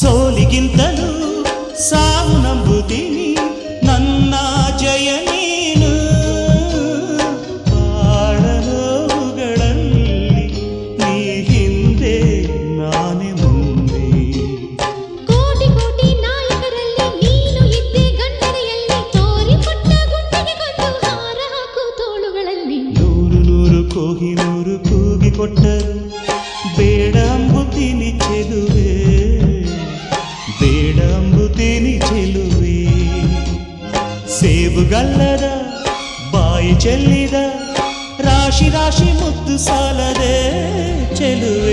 సోలిగింతలు సాగు నంబు తిని నన్నా జయని ನೂರು ನೂರು ಕೋಗಿ ನೂರು ಕೂಗಿ ಕೊಟ್ಟರು ಬೇಡ ಅಂಬುತ್ತೀನಿ ಚೆಲುವೆ ಬೇಡ ಅಂಬುತ್ತೀನಿ ಚೆಲುವೆ ಸೇಬುಗಲ್ಲದ ಬಾಯಿ ಚೆಲ್ಲಿದ ರಾಶಿ ರಾಶಿ ಮುತ್ತು ಸಾಲದೆ ಚೆಲುವೆ